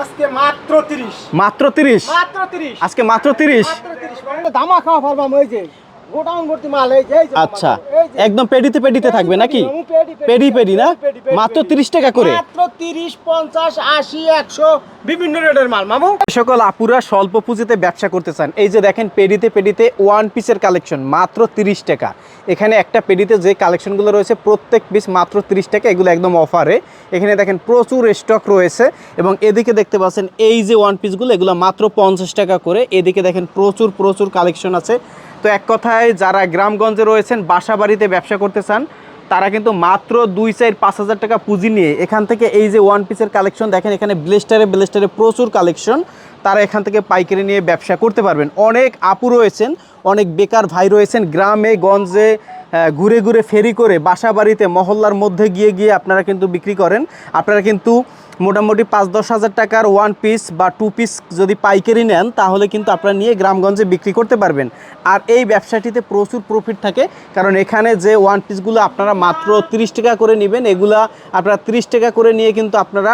আজকে মাত্র 30 মাত্র তিরিশ? মাত্র 30 আজকে মাত্র তিরিশ? মাত্র 30 মানে দামা খাওয়া ওই যে। গোডাউন ভর্তি মাল এই যে আচ্ছা একদম পেডিতে পেডিতে থাকবে নাকি? পেডি, পেডি, না? মাত্র পেডি। তিরিশ টাকা করে। মাত্র 30 50 80 100 বিভিন্ন রেটের মাল। মামু? সকল আপুরা স্বল্প পুঁজিতে ব্যবসা করতে চান এই যে দেখেন পেডিতে পেডিতে ওয়ান পিসের কালেকশন মাত্র তিরিশ টাকা। এখানে একটা পেডিতে যে কালেকশনগুলো রয়েছে প্রত্যেক পিস মাত্র তিরিশ টাকা এগুলো একদম অফারে এখানে দেখেন প্রচুর স্টক রয়েছে এবং এদিকে দেখতে পাচ্ছেন এই যে ওয়ান পিসগুলো এগুলো মাত্র পঞ্চাশ টাকা করে। এদিকে দেখেন প্রচুর প্রচুর কালেকশন আছে। তো এক কথায় যারা গ্রামগঞ্জে রয়েছেন বাসা বাড়িতে ব্যবসা করতে চান, তারা কিন্তু মাত্র দুই চার পাঁচ হাজার টাকা পুঁজি নিয়ে এখান থেকে এই যে ওয়ান পিসের কালেকশন দেখেন, এখানে ব্লেস্টারে ব্লেস্টারে প্রচুর কালেকশন তারা এখান থেকে পাইকারি নিয়ে ব্যবসা করতে পারবেন। অনেক আপু রয়েছেন, অনেক বেকার ভাই রয়েছেন, গ্রামে, গঞ্জে ঘুরে ঘুরে ফেরি করে বাসা বাড়িতে মহল্লার মধ্যে গিয়ে গিয়ে আপনারা কিন্তু বিক্রি করেন। আপনারা কিন্তু মোটামুটি পাঁচ দশ হাজার টাকার ওয়ান পিস বা টু পিস যদি পাইকারি নেন, তাহলে কিন্তু আপনারা নিয়ে গ্রামগঞ্জে বিক্রি করতে পারবেন। আর এই ব্যবসাটিতে প্রচুর প্রফিট থাকে, কারণ এখানে যে ওয়ান পিসগুলো আপনারা মাত্র তিরিশ টাকা করে নেবেন, এগুলা আপনারা তিরিশ টাকা করে নিয়ে কিন্তু আপনারা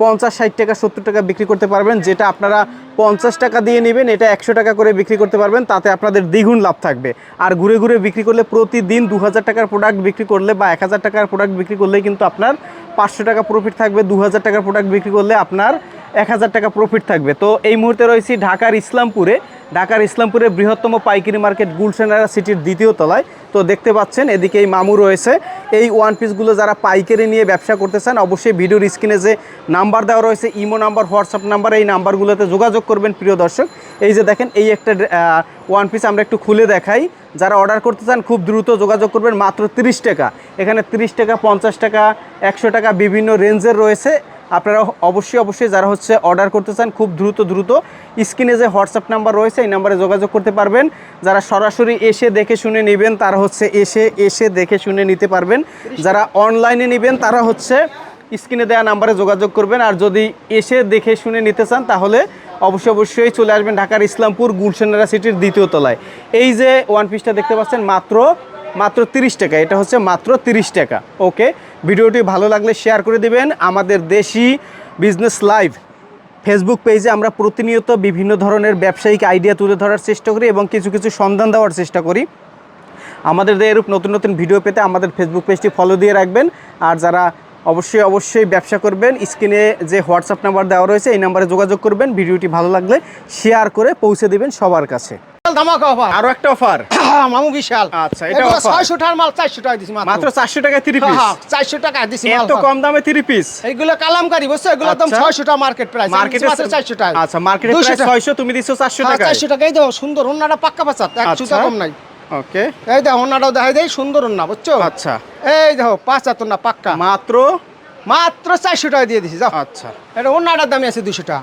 পঞ্চাশ, ষাট টাকা, সত্তর টাকা বিক্রি করতে পারবেন, যেটা আপনারা পঞ্চাশ টাকা দিয়ে নেবেন, এটা একশো টাকা করে বিক্রি করতে পারবেন, তাতে আপনাদের দ্বিগুণ লাভ থাকবে। আর ঘুরে ঘুরে বিক্রি করলে প্রতিদিন দু হাজার টাকার প্রোডাক্ট বিক্রি করলে বা এক হাজার টাকার প্রোডাক্ট বিক্রি করলে কিন্তু আপনার পাঁচশো টাকা প্রফিট থাকবে দু হাজার টাকার প্রোডাক্ট বিক্রি করলে আপনার এক হাজার টাকা প্রফিট থাকবে। তো এই মুহূর্তে রয়েছি ঢাকার ইসলামপুরে। ঢাকার ইসলামপুরে বৃহত্তম পাইকারি মার্কেট গুলশানারা সিটির দ্বিতীয় তলায়। তো দেখতে পাচ্ছেন, এদিকে এই মামু রয়েছে। এই ওয়ান পিসগুলো যারা পাইকারি নিয়ে ব্যবসা করতে চান, অবশ্যই ভিডিওর স্ক্রিনে যে নাম্বার দেওয়া রয়েছে, ইমো নাম্বার হোয়াটসঅ্যাপ নাম্বার এই নাম্বারগুলোতে যোগাযোগ করবেন প্রিয় দর্শক। এই যে দেখেন, এই একটা ওয়ান পিস আমরা একটু খুলে দেখাই। যারা অর্ডার করতে চান, খুব দ্রুত যোগাযোগ করবেন, মাত্র তিরিশ টাকা। এখানে তিরিশ টাকা, পঞ্চাশ টাকা, একশো টাকা বিভিন্ন রেঞ্জের রয়েছে। আপনারা অবশ্যই অবশ্যই যারা হচ্ছে অর্ডার করতে চান, খুব দ্রুত দ্রুত স্ক্রিনে যে হোয়াটসঅ্যাপ নাম্বার রয়েছে, এই নাম্বারে যোগাযোগ করতে পারবেন। যারা সরাসরি এসে দেখে শুনে নেবেন, তারা হচ্ছে এসে এসে দেখে শুনে নিতে পারবেন। যারা অনলাইনে নেবেন, তারা হচ্ছে স্ক্রিনে দেওয়া নাম্বারে যোগাযোগ করবেন। আর যদি এসে দেখে শুনে নিতে চান, তাহলে অবশ্যই অবশ্যই চলে আসবেন ঢাকার ইসলামপুর গুলশানেরা সিটির দ্বিতীয় তলায়। এই যে ওয়ান পিসটা দেখতে পাচ্ছেন, মাত্র মাত্র তিরিশ টাকা। এটা হচ্ছে মাত্র তিরিশ টাকা। ওকে? ভিডিওটি ভালো লাগলে শেয়ার করে দিবেন। আমাদের দেশি বিজনেস লাইভ ফেসবুক পেজে আমরা প্রতিনিয়ত বিভিন্ন ধরনের ব্যবসায়িক আইডিয়া তুলে ধরার চেষ্টা করি এবং কিছু কিছু সন্ধান দেওয়ার চেষ্টা করি। আমাদের এরূপ নতুন নতুন ভিডিও পেতে আমাদের ফেসবুক পেজটি ফলো দিয়ে রাখবেন। আর যারা অবশ্যই অবশ্যই ব্যবসা করবেন, স্ক্রিনে যে হোয়াটসঅ্যাপ নাম্বার দেওয়া রয়েছে, এই নাম্বারে যোগাযোগ করবেন। ভিডিওটি ভালো লাগলে শেয়ার করে পৌঁছে দেবেন সবার কাছে। দামা খাওয়া পার আরও একটা অফার মামু বিশাল। আচ্ছা, এটা offer। 600 টাকার মাল 400 টাকা দিছি মাত্র। চারশো টাকায় থ্রি পিস হ্যাঁ, 400 টাকা দিছি মাল এত কম দামে থ্রি পিস এইগুলো কালামকারি বুঝছ? এগুলো আচ্ছা। 600 টাকা মার্কেট প্রাইস মার্কেটে মাত্র 400 টাকা আচ্ছা মার্কেটে প্রাইস টাকা। ছয়শো তুমি দিচ্ছ চারশো হ্যাঁ, টাকা 400 টাকাই দাও সুন্দর ওন্নাটা পাক্কা পাচাত এক আচ্ছা। সুতা কম নাই। ওকে এই দেখো ওন্নাটাও দেখাই দেই সুন্দর ওন্না বুঝছ? আচ্ছা। এই দেখো পাঁচ হাত ওন্না পাক্কা। মাত্র? মাত্র 400 টাকা দিয়ে দিছি যাও। আচ্ছা। এটা ওন্নাটার দামই আছে 200 টাকা।